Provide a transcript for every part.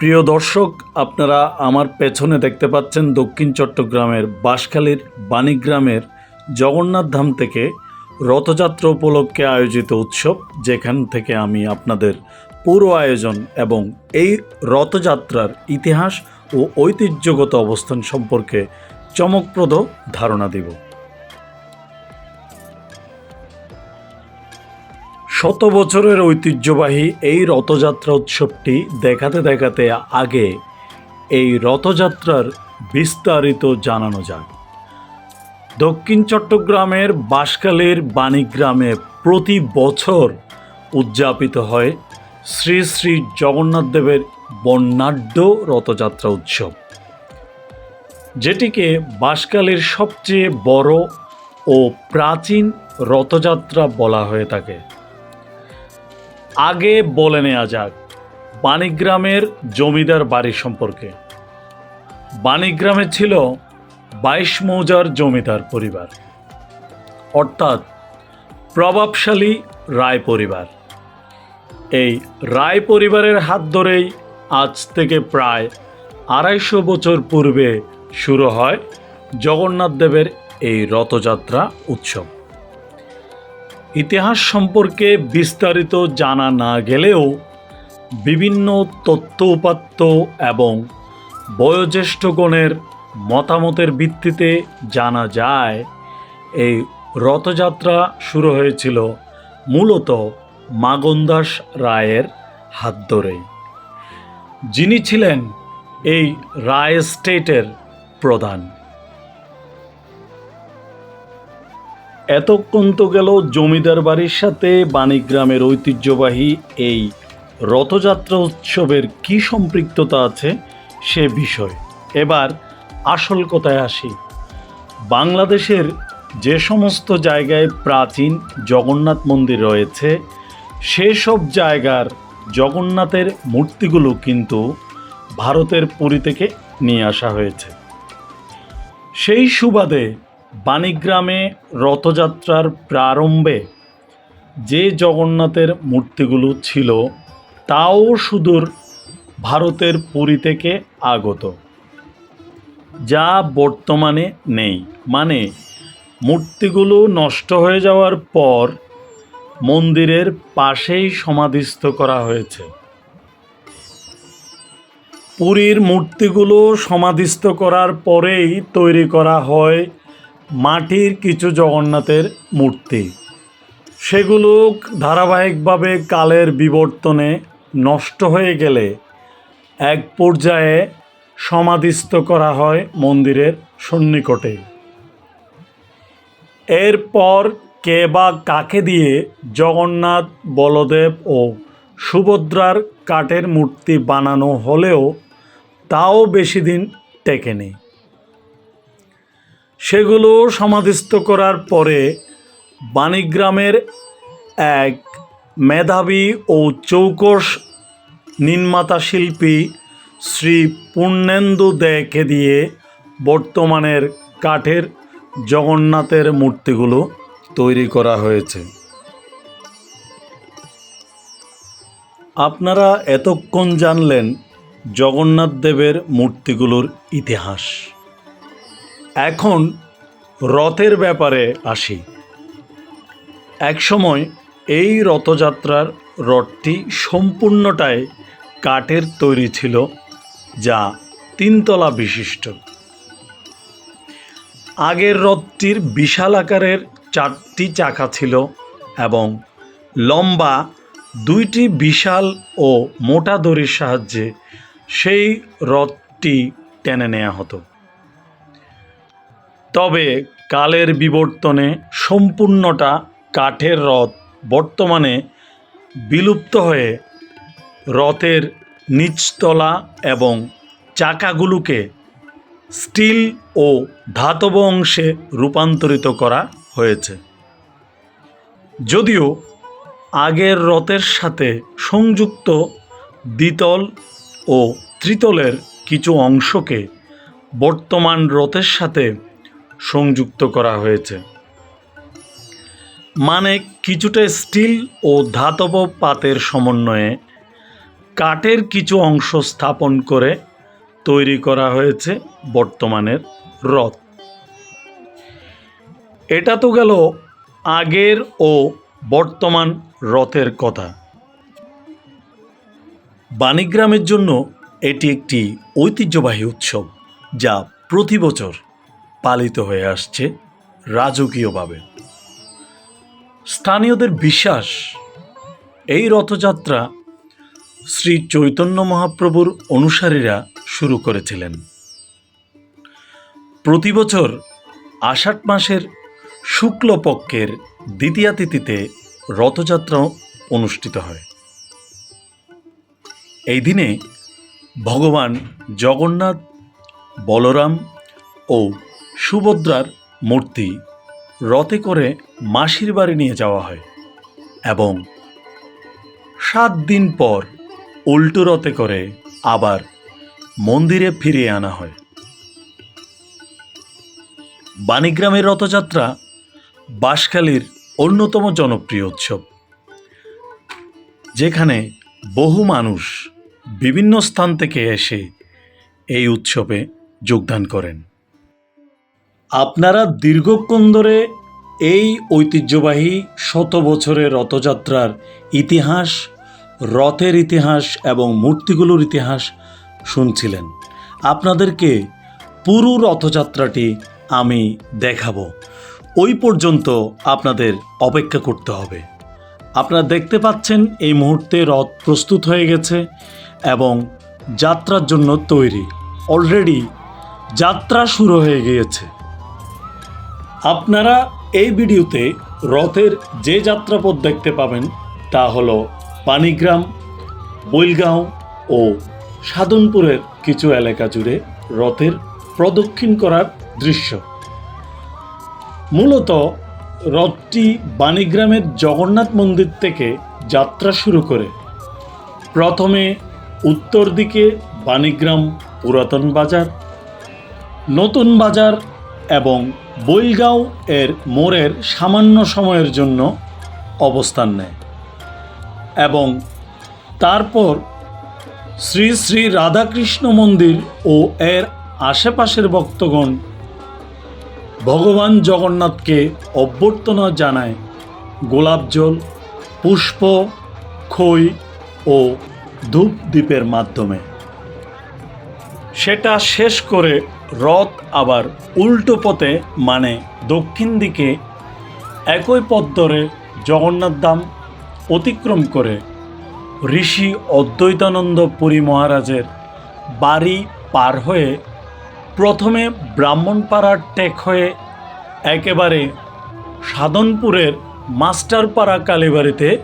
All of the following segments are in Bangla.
প্রিয় দর্শক, আপনারা আমার পেছনে দেখতে পাচ্ছেন দক্ষিণ চট্টগ্রামের বাঁশখালীর বাণীগ্রামের জগন্নাথ ধাম থেকে রথযাত্রা উপলক্ষে আয়োজিত উৎসব, যেখান থেকে আমি আপনাদের পুরো আয়োজন এবং এই রথযাত্রার ইতিহাস ও ঐতিহ্যগত অবস্থান সম্পর্কে চমকপ্রদ ধারণা দিব। শত বছরের ঐতিহ্যবাহী এই রথযাত্রা উৎসবটি দেখাতে দেখাতে আগে এই রথযাত্রার বিস্তারিত জানানো যাক। দক্ষিণ চট্টগ্রামের বাঁশখালীর বাণীগ্রামে প্রতি বছর উদযাপিত হয় শ্রী শ্রী জগন্নাথ দেবের বর্ণাঢ্য রথযাত্রা উৎসব। যেটিকে বাঁশখালীর সবচেয়ে বড় ও প্রাচীন রথযাত্রা বলা হয়ে থাকে। আগে বলে নেওয়া যাক, বাণীগ্রামের জমিদার বাড়ি সম্পর্কে। বাণীগ্রামে ছিল বাইশ মৌজার জমিদার পরিবার, অর্থাৎ প্রভাবশালী রায় পরিবার। এই রায় পরিবারের হাত ধরেই আজ থেকে প্রায় আড়াইশো বছর পূর্বে শুরু হয় জগন্নাথ দেবের এই রথযাত্রা উৎসব। ইতিহাস সম্পর্কে বিস্তারিত জানা না গেলেও বিভিন্ন তথ্য উপাত্ত এবং বয়োজ্যেষ্ঠগণের মতামতের ভিত্তিতে জানা যায়, এই রথযাত্রা শুরু হয়েছিল মূলত মাগন্দাস রায়ের হাত ধরেই যিনি ছিলেন এই রায় স্টেটের প্রধান। এতক্ষণ তো গেল জমিদার বাড়ির সাথে বাণীগ্রামের ঐতিহ্যবাহী এই রথযাত্রা উৎসবের কি সম্পৃক্ততা আছে সে বিষয়। এবার আসল কথায় আসি। বাংলাদেশের যে সমস্ত জায়গায় প্রাচীন জগন্নাথ মন্দির রয়েছে সেসব জায়গার জগন্নাথের মূর্তিগুলো কিন্তু ভারতের পুরী থেকে নিয়ে আসা হয়েছে। সেই সুবাদে বাণীগ্রামে রথযাত্রার প্রারম্ভে যে জগন্নাথের মূর্তিগুলো ছিল, তাও সুদূর ভারতের পুরী থেকে আগত। যা বর্তমানে নেই। মানে মূর্তিগুলো নষ্ট হয়ে যাওয়ার পর মন্দিরের পাশেই সমাধিস্থ করা হয়েছে। পুরীর মূর্তিগুলো সমাধিস্থ করার পরেই তৈরি করা হয় মাটির কিছু জগন্নাথের মূর্তি। সেগুলো ধারাবাহিকভাবে কালের বিবর্তনে নষ্ট হয়ে গেলে এক পর্যায়ে সমাধিস্থ করা হয় মন্দিরের সন্নিকটে। এরপর কে বা কাকে দিয়ে জগন্নাথ, বলদেব ও সুভদ্রার কাঠের মূর্তি বানানো হলেও তাও বেশি দিন টেকেনি। সেগুলো সমাধিস্থ করার পরে বাণীগ্রামের এক মেধাবী ও চৌকস নির্মাতা শিল্পী শ্রী পূর্ণেন্দু দেকে দিয়ে বর্তমানের কাঠের জগন্নাথের মূর্তিগুলো তৈরি করা হয়েছে। আপনারা এতক্ষণ জানলেন জগন্নাথ দেবের মূর্তিগুলোর ইতিহাস। এখন রথের ব্যাপারে আসি। একসময় এই রথযাত্রার রথটি সম্পূর্ণটাই কাঠের তৈরি ছিল, যা তিনতলা বিশিষ্ট। আগের রথটির বিশাল আকারের চারটি চাকা ছিল এবং লম্বা দুইটি বিশাল ও মোটা দড়ির সাহায্যে সেই রথটি টেনে নেওয়া হতো। তবে কালের বিবর্তনে সম্পূর্ণটা কাঠের রথ বর্তমানে বিলুপ্ত হয়ে রথের নিচতলা এবং চাকাগুলোকে স্টিল ও ধাতব অংশে রূপান্তরিত করা হয়েছে। যদিও আগের রথের সাথে সংযুক্ত দ্বিতল ও ত্রিতলের কিছু অংশকে বর্তমান রথের সাথে সংযুক্ত করা হয়েছে। মানে কিছুটা স্টিল ও ধাতব পাতের সমন্বয়ে কাঠের কিছু অংশ স্থাপন করে তৈরি করা হয়েছে বর্তমানের রথ। এটা তো গেল আগের ও বর্তমান রথের কথা। বাণীগ্রামের জন্য এটি একটি ঐতিহ্যবাহী উৎসব যা প্রতি বছর পালিত হয়ে আসছে রাজকীয়ভাবে। স্থানীয়দের বিশ্বাস, এই রথযাত্রা শ্রী চৈতন্য মহাপ্রভুর অনুসারীরা শুরু করেছিলেন। প্রতি বছর আষাঢ় মাসের শুক্লপক্ষের দ্বিতীয়া তিথিতে রথযাত্রা অনুষ্ঠিত হয়। এই দিনে ভগবান জগন্নাথ, বলরাম ও সুভদ্রার মূর্তি রথে করে মাসির বাড়ি নিয়ে যাওয়া হয় এবং সাত দিন পর উল্টো রথে করে আবার মন্দিরে ফিরিয়ে আনা হয়। বাণীগ্রামের রথযাত্রা বাঁশখালীর অন্যতম জনপ্রিয় উৎসব, যেখানে বহু মানুষ বিভিন্ন স্থান থেকে এসে এই উৎসবে যোগদান করেন। আপনারা দীর্ঘক্ষণ ধরে এই ঐতিহ্যবাহী শত বছরের রথযাত্রার ইতিহাস, রথের ইতিহাস এবং মূর্তিগুলোর ইতিহাস শুনছিলেন। আপনাদেরকে পুরো রথযাত্রাটি আমি দেখাবো। ওই পর্যন্ত আপনাদের অপেক্ষা করতে হবে। আপনারা দেখতে পাচ্ছেন এই মুহূর্তে রথ প্রস্তুত হয়ে গেছে এবং যাত্রার জন্য তৈরি। অলরেডি যাত্রা শুরু হয়ে গিয়েছে। আপনারা এই ভিডিওতে রথের যে যাত্রাপথ দেখতে পাবেন তা হলো পানিগ্রাম, বৈলগাঁও ও সাধনপুরের কিছু এলাকা জুড়ে রথের প্রদক্ষিণ করার দৃশ্য। মূলত রথটি বাণীগ্রামের জগন্নাথ মন্দির থেকে যাত্রা শুরু করে। প্রথমে উত্তর দিকে বাণীগ্রাম পুরাতন বাজার, নতুন বাজার এবং বৈলগাঁও এর মোড়ের সামান্য সময়ের জন্য অবস্থান নেয় এবং তারপর শ্রী শ্রী রাধাকৃষ্ণ মন্দির ও এর আশেপাশের ভক্তগণ ভগবান জগন্নাথকে অভ্যর্থনা জানায় গোলাপ জল, পুষ্প, খই ও ধূপ দ্বীপের মাধ্যমে। সেটা শেষ করে রথ আবার উল্টো পথে মানে দক্ষিণ দিকে, একই পথ ধরে জগন্নাথ ধাম অতিক্রম করে ঋষি অদ্বৈতানন্দ পুরী মহারাজের বাড়ি পার হয়ে প্রথমে ব্রাহ্মণপাড়ার টেক হয়ে একেবারে সাধনপুরের মাস্টারপাড়া কালীবাড়িতে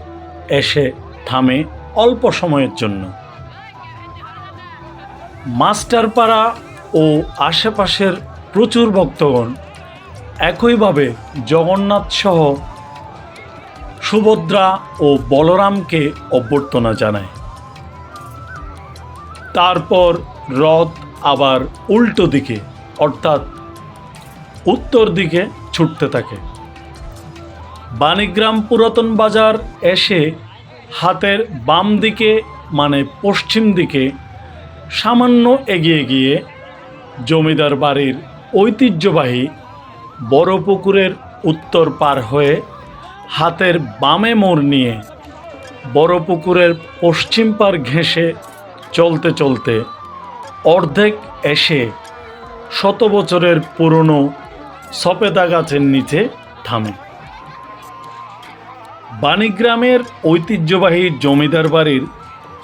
এসে থামে অল্প সময়ের জন্য। মাস্টারপাড়া ও আশেপাশের প্রচুর ভক্তগণ একইভাবে জগন্নাথ সহ সুভদ্রা ও বলরামকে অভ্যর্থনা জানায়। তারপর রথ আবার উল্টো দিকে, অর্থাৎ উত্তর দিকে ছুটতে থাকে। বাণীগ্রাম পুরাতন বাজার এসে হাতের বাম দিকে মানে পশ্চিম দিকে সামান্য এগিয়ে গিয়ে জমিদার বাড়ির ঐতিহ্যবাহী বড় পুকুরের উত্তর পার হয়ে হাতের বামে মোড় নিয়ে বড় পুকুরের পশ্চিম পার ঘেঁষে চলতে চলতে অর্ধেক এসে শত বছরের পুরনো সপেদা গাছের নিচে থামে। বাণীগ্রামের ঐতিহ্যবাহী জমিদার বাড়ির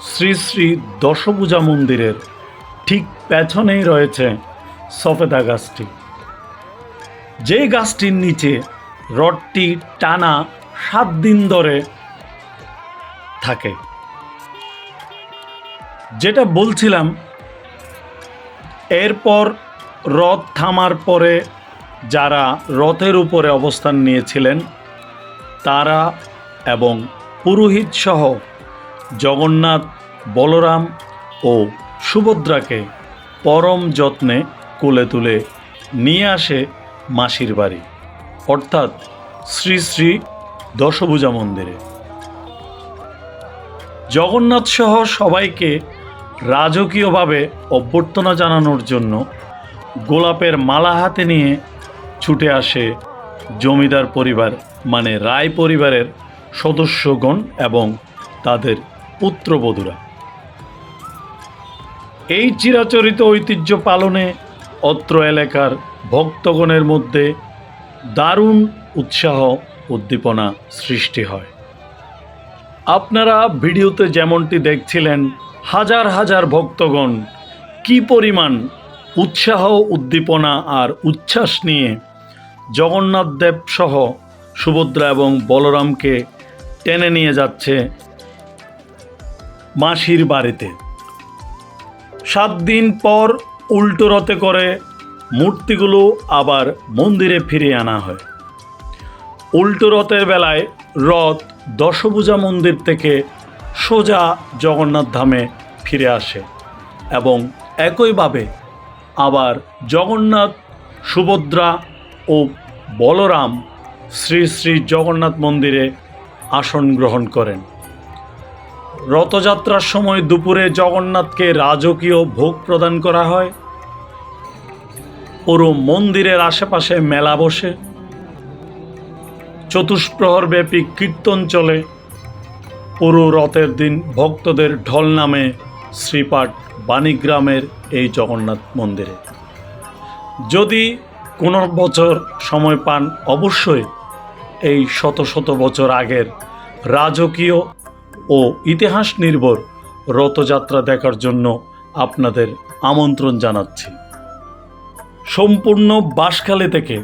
শ্রী শ্রী দশভূজা মন্দিরের ঠিক পেছনেই রয়েছে সফেদা গাছটি। যে গাছটির নিচে রডটি টানা সাত দিন ধরে থাকে। যেটা বলছিলাম, এরপর রথ থামার পরে যারা রথের উপরে অবস্থান নিয়েছিলেন, তারা এবং পুরোহিত সহ জগন্নাথ, বলরাম ও সুভদ্রাকে পরম যত্নে কোলে তুলে নিয়ে আসে মাসির বাড়ি, অর্থাৎ শ্রী শ্রী দশভূজা মন্দিরে। জগন্নাথ সহ সবাইকে রাজকীয়ভাবে অভ্যর্থনা জানানোর জন্য গোলাপের মালা হাতে নিয়ে ছুটে আসে জমিদার পরিবার মানে রায় পরিবারের সদস্যগণ এবং তাদের পুত্রবধূরা। এই চিরাচরিত ঐতিহ্য পালনে অত্র এলাকার ভক্তগণের মধ্যে দারুণ উৎসাহ উদ্দীপনা সৃষ্টি হয়। আপনারা ভিডিওতে যেমনটি দেখছিলেন, হাজার হাজার ভক্তগণ কি পরিমাণ উৎসাহ, উদ্দীপনা আর উচ্ছ্বাস নিয়ে জগন্নাথ দেব সহ সুভদ্রা এবং বলরামকে টেনে নিয়ে যাচ্ছে মাসির বাড়িতে। সাত দিন পর উল্টো রথে করে মূর্তিগুলো আবার মন্দিরে ফিরিয়ে আনা হয়। উল্টো রথের বেলায় রথ দশভূজা মন্দির থেকে সোজা জগন্নাথ ধামে ফিরে আসে এবং একইভাবে আবার জগন্নাথ, সুভদ্রা ও বলরাম শ্রী শ্রী জগন্নাথ মন্দিরে আসন গ্রহণ করেন। রথযাত্রার সময় দুপুরে জগন্নাথকে রাজকীয় ভোগ প্রদান করা হয়। পুরো মন্দিরের আশেপাশে মেলা বসে। চতুষ্প্রহর ব্যাপী কীর্তন চলে। পুরো রথের দিন ভক্তদের ঢল নামে শ্রীপাঠ বাণীগ্রামের এই জগন্নাথ মন্দিরে। যদি কোনো বছর সময় পান, অবশ্যই এই শত শত বছর আগের রাজকীয় ও ইতিহাস নির্ভর রথযাত্রা দেখার জন্য আপনাদের আমন্ত্রণ জানাচ্ছি। সম্পূর্ণ বাঁশখালী থেকে,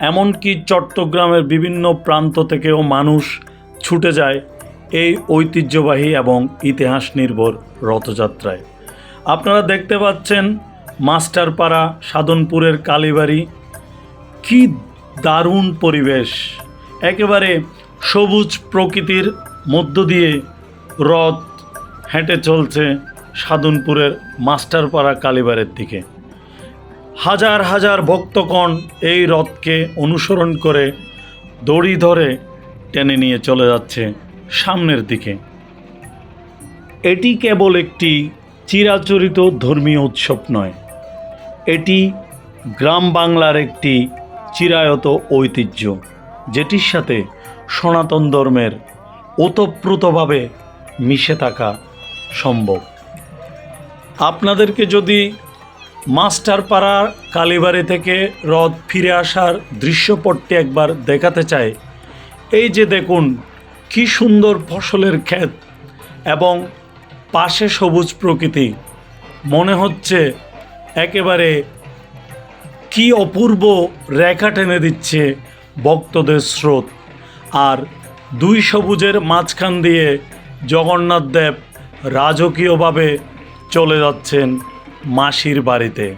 এমনকি চট্টগ্রামের বিভিন্ন প্রান্ত থেকেও মানুষ ছুটে যায় এই ঐতিহ্যবাহী এবং ইতিহাস নির্ভর রথযাত্রায়। আপনারা দেখতে পাচ্ছেন মাস্টারপাড়া, সাধনপুরের কালীবাড়ি। কি দারুণ পরিবেশ! একেবারে সবুজ প্রকৃতির মধ্য দিয়ে রথ হেঁটে চলছে সাধনপুরের মাস্টারপাড়া কালীবাড়ির দিকে। হাজার হাজার ভক্তগণ এই রথকে অনুসরণ করে দড়ি ধরে টেনে নিয়ে চলে যাচ্ছে সামনের দিকে। এটি কেবল একটি চিরাচরিত ধর্মীয় উৎসব নয়, এটি গ্রাম বাংলার একটি চিরায়ত ঐতিহ্য, যেটির সাথে সনাতন ধর্মের ওতপ্রোতভাবে মিশে থাকা সম্ভব। আপনাদেরকে যদি মাস্টারপাড়া কালীবাড়ি থেকে রথ ফিরে আসার দৃশ্যপটটি একবার দেখাতে চাই। এই যে দেখুন, কি সুন্দর ফসলের ক্ষেত এবং পাশে সবুজ প্রকৃতি। মনে হচ্ছে একেবারে কি অপূর্ব রেখা টেনে দিচ্ছে ভক্তদের স্রোত। আর দুই সবুজের মাঝখান দিয়ে জগন্নাথ দেব রাজকীয়ভাবে চলে যাচ্ছেন মাসির বাড়িতে।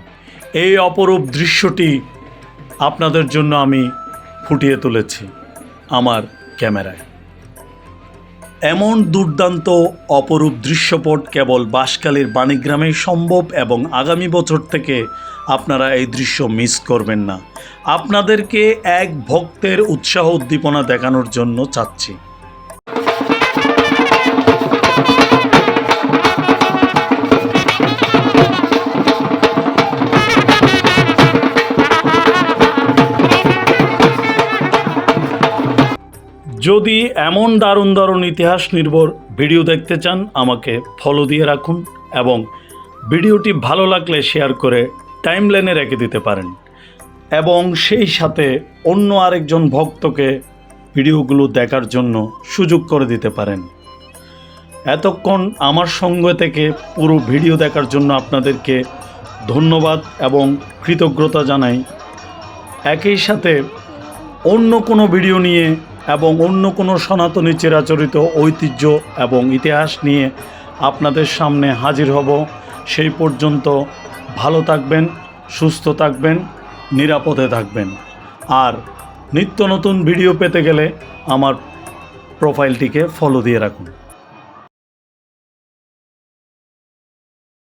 এই অপরূপ দৃশ্যটি আপনাদের জন্য আমি ফুটিয়ে তুলেছি আমার ক্যামেরায়। এমন দুর্দান্ত অপরূপ দৃশ্যপট কেবল বাঁশখালীর বাণীগ্রামেই সম্ভব এবং আগামী বছর থেকে আপনারা এই দৃশ্য মিস করবেন না। আপনাদেরকে এক ভক্তের উৎসাহ উদ্দীপনা দেখানোর জন্য চাচ্ছি। যদি এমন দারুণ দারুণ ইতিহাস নির্ভর ভিডিও দেখতে চান, আমাকে ফলো দিয়ে রাখুন এবং ভিডিওটি ভালো লাগলে শেয়ার করে টাইম টাইমলাইনে রেখে দিতে পারেন। এবং সেই সাথে অন্য আরেকজন ভক্তকে ভিডিওগুলো দেখার জন্য সুযোগ করে দিতে পারেন। এতক্ষণ আমার সঙ্গে থেকে পুরো ভিডিও দেখার জন্য আপনাদেরকে ধন্যবাদ এবং কৃতজ্ঞতা জানাই। একই সাথে অন্য কোনো ভিডিও নিয়ে এবং অন্য কোনো সনাতনী চিরাচরিত ঐতিহ্য এবং ইতিহাস নিয়ে আপনাদের সামনে হাজির হব। সেই পর্যন্ত ভালো থাকবেন, সুস্থ থাকবেন, নিরাপদে থাকবেন। আর নিত্য নতুন ভিডিও পেতে গেলে আমার প্রোফাইলটিকে ফলো দিয়ে রাখুন।